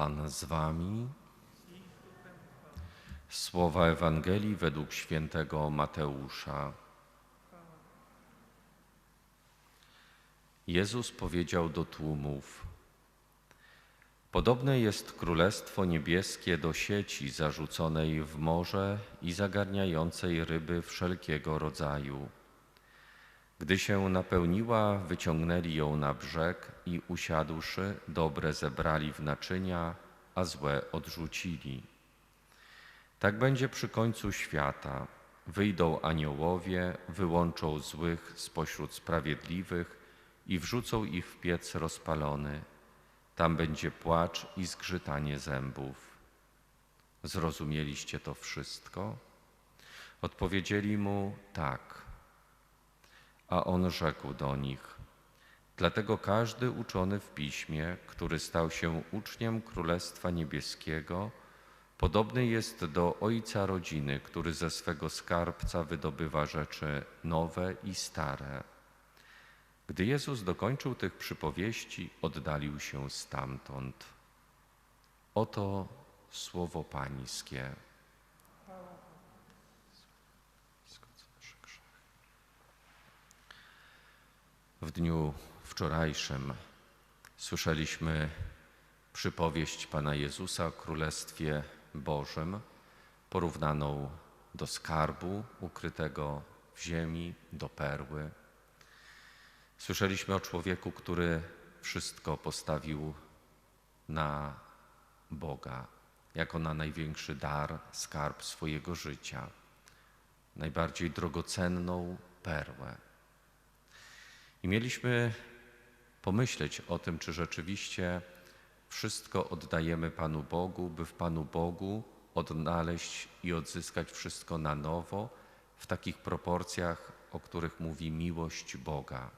Pan z wami. Słowa Ewangelii według świętego Mateusza. Jezus powiedział do tłumów: Podobne jest królestwo niebieskie do sieci zarzuconej w morze i zagarniającej ryby wszelkiego rodzaju. Gdy się napełniła, wyciągnęli ją na brzeg i usiadłszy, dobre zebrali w naczynia, a złe odrzucili. Tak będzie przy końcu świata. Wyjdą aniołowie, wyłączą złych spośród sprawiedliwych i wrzucą ich w piec rozpalony. Tam będzie płacz i zgrzytanie zębów. Zrozumieliście to wszystko? Odpowiedzieli mu tak. A on rzekł do nich: Dlatego każdy uczony w piśmie, który stał się uczniem Królestwa Niebieskiego, podobny jest do ojca rodziny, który ze swego skarbca wydobywa rzeczy nowe i stare. Gdy Jezus dokończył tych przypowieści, oddalił się stamtąd. Oto słowo Pańskie. W dniu wczorajszym słyszeliśmy przypowieść Pana Jezusa o Królestwie Bożym, porównaną do skarbu ukrytego w ziemi, do perły. Słyszeliśmy o człowieku, który wszystko postawił na Boga, jako na największy dar, skarb swojego życia, najbardziej drogocenną perłę. I mieliśmy pomyśleć o tym, czy rzeczywiście wszystko oddajemy Panu Bogu, by w Panu Bogu odnaleźć i odzyskać wszystko na nowo w takich proporcjach, o których mówi miłość Boga.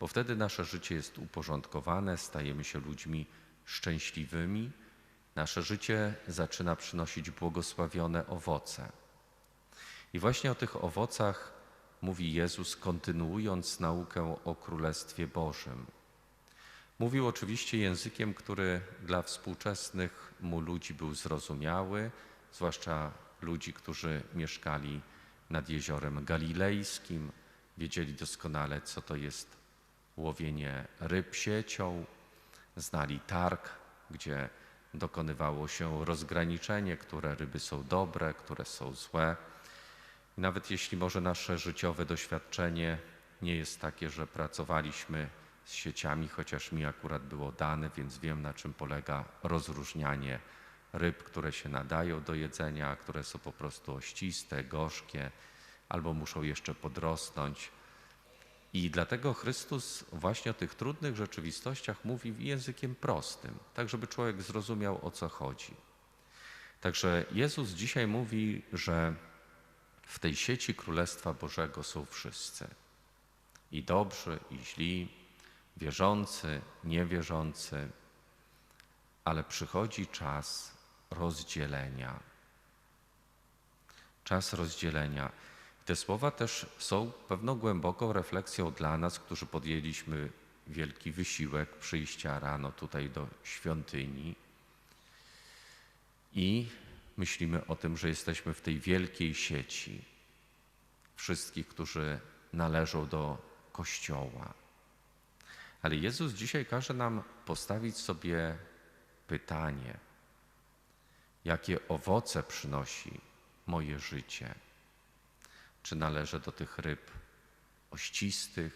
Bo wtedy nasze życie jest uporządkowane, stajemy się ludźmi szczęśliwymi, nasze życie zaczyna przynosić błogosławione owoce. I właśnie o tych owocach mówi Jezus, kontynuując naukę o Królestwie Bożym. Mówił oczywiście językiem, który dla współczesnych mu ludzi był zrozumiały, zwłaszcza ludzi, którzy mieszkali nad jeziorem galilejskim, wiedzieli doskonale, co to jest łowienie ryb siecią, znali targ, gdzie dokonywało się rozgraniczenie, które ryby są dobre, które są złe. Nawet jeśli może nasze życiowe doświadczenie nie jest takie, że pracowaliśmy z sieciami, chociaż mi akurat było dane, więc wiem na czym polega rozróżnianie ryb, które się nadają do jedzenia, które są po prostu ościste, gorzkie albo muszą jeszcze podrosnąć. I dlatego Chrystus właśnie o tych trudnych rzeczywistościach mówi językiem prostym, tak żeby człowiek zrozumiał o co chodzi. Także Jezus dzisiaj mówi, że w tej sieci Królestwa Bożego są wszyscy. I dobrzy, i źli, wierzący, niewierzący, ale przychodzi czas rozdzielenia. Czas rozdzielenia. Te słowa też są pewną głęboką refleksją dla nas, którzy podjęliśmy wielki wysiłek przyjścia rano tutaj do świątyni i myślimy o tym, że jesteśmy w tej wielkiej sieci wszystkich, którzy należą do Kościoła. Ale Jezus dzisiaj każe nam postawić sobie pytanie, jakie owoce przynosi moje życie. Czy należę do tych ryb ościstych,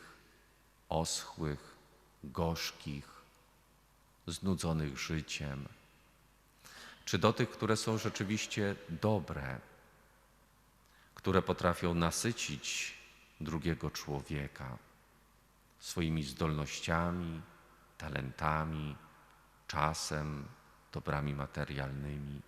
oschłych, gorzkich, znudzonych życiem, czy do tych, które są rzeczywiście dobre, które potrafią nasycić drugiego człowieka swoimi zdolnościami, talentami, czasem, dobrami materialnymi.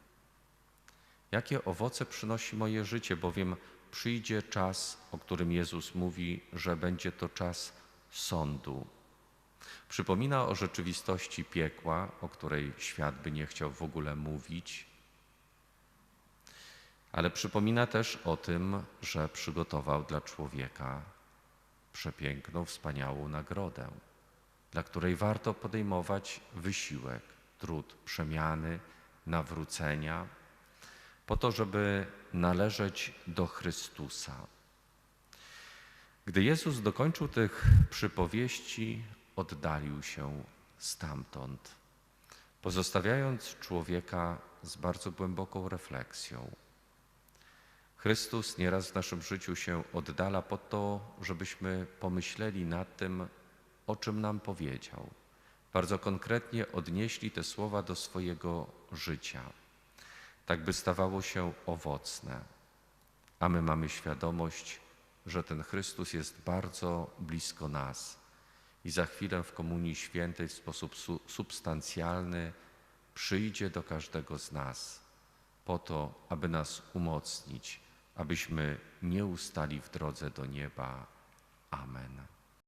Jakie owoce przynosi moje życie, bowiem przyjdzie czas, o którym Jezus mówi, że będzie to czas sądu. Przypomina o rzeczywistości piekła, o której świat by nie chciał w ogóle mówić, ale przypomina też o tym, że przygotował dla człowieka przepiękną, wspaniałą nagrodę, dla której warto podejmować wysiłek, trud przemiany, nawrócenia, po to, żeby należeć do Chrystusa. Gdy Jezus dokończył tych przypowieści, oddalił się stamtąd, pozostawiając człowieka z bardzo głęboką refleksją. Chrystus nieraz w naszym życiu się oddala po to, żebyśmy pomyśleli nad tym, o czym nam powiedział. Bardzo konkretnie odnieśli te słowa do swojego życia, tak by stawało się owocne. A my mamy świadomość, że ten Chrystus jest bardzo blisko nas i za chwilę w Komunii Świętej w sposób su substancjalny przyjdzie do każdego z nas po to, aby nas umocnić, abyśmy nie ustali w drodze do nieba. Amen.